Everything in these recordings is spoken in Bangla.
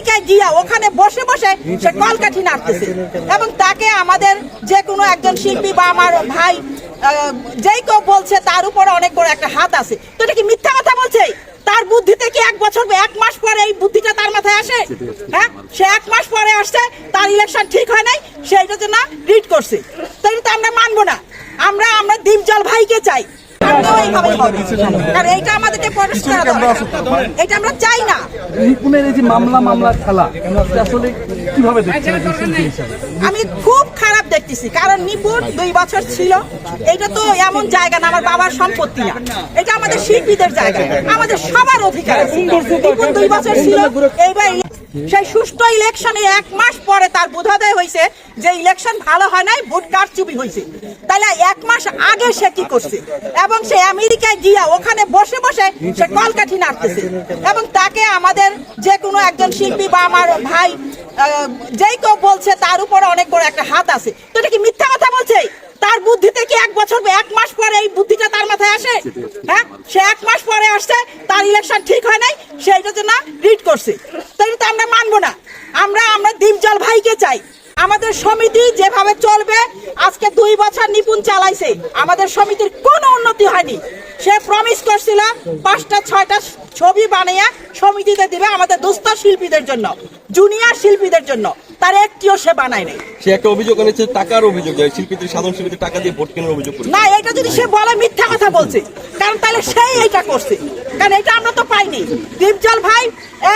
আমেরিকায় গিয়া ওখানে বসে বসে সে কলকাঠি নাড়তেছে। এবং তাকে আমাদের যে কোনো একজন শিল্পী বা আমার ভাই যেই কেউ বলছে তার উপরে অনেক বড় একটা হাত আছে। তো এটা কি মিথ্যা কথা বলছে? তার বুদ্ধিতে কি এক বছর এক মাস পরে এই বুদ্ধিটা তার মাথায় আসে? হ্যাঁ? সে এক মাস পরে আসছে, তার ইলেকশন ঠিক হয় নাই সে এটা জন্য রিড করছে। তো এটা তো আমরা মানবো না। আমরা আমরা দীপজল ভাইকে চাই। কারণ এইটা আমাদেরকে প্রটেস্ট এটা আমরা চাই না। নিপুণের এই যে মামলা মামলা খেলা আসলে কীভাবে দেখছেন একজন শিল্পী হিসাবে? আমি খুব খারাপ দেখতেছি কারণ নিপুণ দুই বছর ছিল। এটা তো এমন জায়গা না আমার বাবার সম্পত্তি না। এটা আমাদের শিল্পীদের জায়গা আমাদের সবার অধিকার। দুই বছর ছিল এইবার সেই সুষ্ঠু ইলেকশনে এক মাস পরে তার বোধোদয় হয়েছে যে ইলেকশন ভালো হয় নাই ভোট কারচুপি হয়েছে। তাহলে এক মাস আগে সে কি করছে? এবং সে আমেরিকায় গিয়া ওখানে বসে বসে সে কলকাঠি নাড়তেছে। এবং তাকে আমাদের যে কোনো একজন শিল্পী বা আমার ভাই যেই কেউ বলছে তার উপরে অনেক বড় একটা হাত আছে। তো এটা কি মিথ্যা কথা বলছে? তার বুদ্ধিতে কি এক বছর এক মাস পরে এই বুদ্ধিটা তার মাথায় আসে? হ্যাঁ? সে এক মাস পরে আসছে, তার ইলেকশন ঠিক হয় নাই, সে এটার জন্য রিড করছে। তো এটা তো আমরা মানবো না। আমরা আমরা দীপজল ভাইকে চাই। আমাদের সমিতি যেভাবে চলবে আজকে দুই বছর নিপুণ চালাইছে। আমাদের সমিতির কোনো উন্নতি হয়নি। সে প্রমিস করছিল পাঁচটা ছয়টা ছবি বানিয়ে সমিতিতে দিবে আমাদের দুস্থ শিল্পীদের জন্য জুনিয়র শিল্পীদের জন্য। তার একটিও সে বানায় নাই। সে একটা অভিযোগ এনেছে টাকার অভিযোগ। শিল্পীদের সাধারণ শিল্পীদের টাকা দিয়ে ভোট কেনার অভিযোগ না এটা যদি সে বলে মিথ্যা কথা বলছে। কারণ তাহলে সেই এটা করছে। কারণ এটা আমরা তো পাইনি। দীপজল ভাই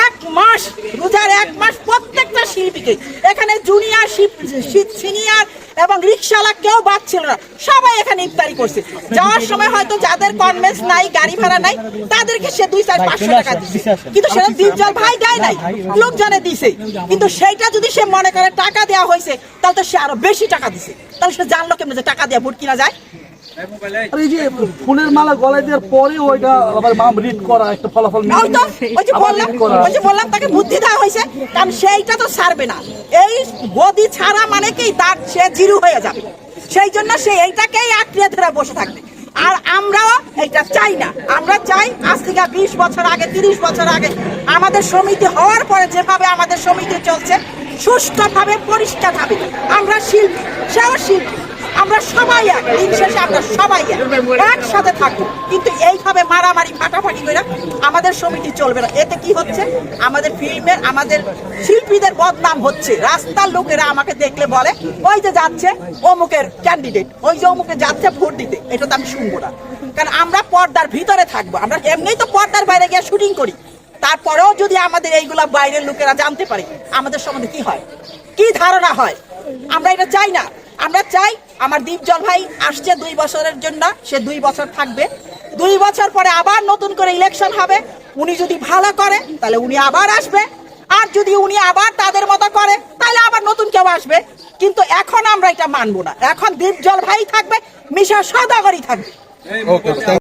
এক মাস রোজার এক মাস প্রত্যেকটা শিল্পীকে। এখানে জুনিয়র সিনিয়র এবং রিক্সাওয়ালা কেউ বাদ ছিল না। সবাই এখানে ইফতারি করছে। যাওয়ার সময় হয়তো যাদের কনভেন্স নাই গাড়ি ভাড়া নাই তাদেরকে সে দুই চার পাঁচশো টাকা দিচ্ছে কিন্তু সেটা দীপজল ভাই দেয় নাই লোকজনে দিছে। কিন্তু সেইটা যদি সে মনে করে টাকা দেওয়া হয়েছে তাহলে তো সে আরও বেশি টাকা দিছে। তাহলে সে জানলো কেমন যে টাকা দেওয়া ভোট কিনা যায়? আর এই যে ফুলের মালা গলায় দেওয়ার পরেও ওইটা আবার মাম রিড করা একটা ফলাফল ওই তো ওই যে বললাম ওই যে বললাম তাকে বুদ্ধি দেওয়া হয়েছে কারণ সেইটা তো ছাড়বে না। এই গদি ছাড়া মানে কি? তার সে জিরু হয়ে যাবে। সেই জন্য সে এইটাকেই ধরে বসে থাকবে। আর আমরাও এটা চাই না। আমরা চাই আজ থেকে বিশ বছর আগে তিরিশ বছর আগে আমাদের সমিতি হওয়ার পরে যেভাবে আমাদের সমিতি চলছে সুষ্ঠুভাবে পরিষ্কারভাবে। আমরা শিল্পী সেও শিল্পী। আমরা সবাই এক, দিন শেষে আমরা সবাই এক, একসাথে থাকব। কিন্তু এইভাবে মারামারি, ফাটাফাটি করে আমাদের সমিতি চলবে না। এতে কি হচ্ছে? আমাদের ফিল্মের, আমাদের শিল্পীদের বদনাম হচ্ছে। রাস্তার লোকেরা আমাকে দেখলে বলে, ওই যে যাচ্ছে অমুকের ক্যান্ডিডেট ওই যে অমুকে যাচ্ছে ভোট দিতে। এটা তো আমি শুনব না। কারণ আমরা পর্দার ভিতরে থাকব। আমরা এমনিই তো পর্দার বাইরে গিয়ে শুটিং করি। তারপরেও যদি আমাদের এইগুলা বাইরের লোকেরা জানতে পারে, আমাদের সম্বন্ধে কি হয়? কি ধারণা হয়? আমরা এটা চাই না। আমরা চাই আমার দীপজল ভাই আসছে দুই বছরের জন্য, সে দুই বছর থাকবে। দুই বছর পরে আবার নতুন করে ইলেকশন হবে। উনি যদি ভালো করে, তাহলে উনি আবার আসবে। আর যদি উনি আবার তাদের মতো করে, তাহলে আবার নতুন কেউ আসবে। কিন্তু এখন আমরা এটা মানবো না। এখন দীপজল ভাই থাকবে মিশা সদাগরই থাকবে।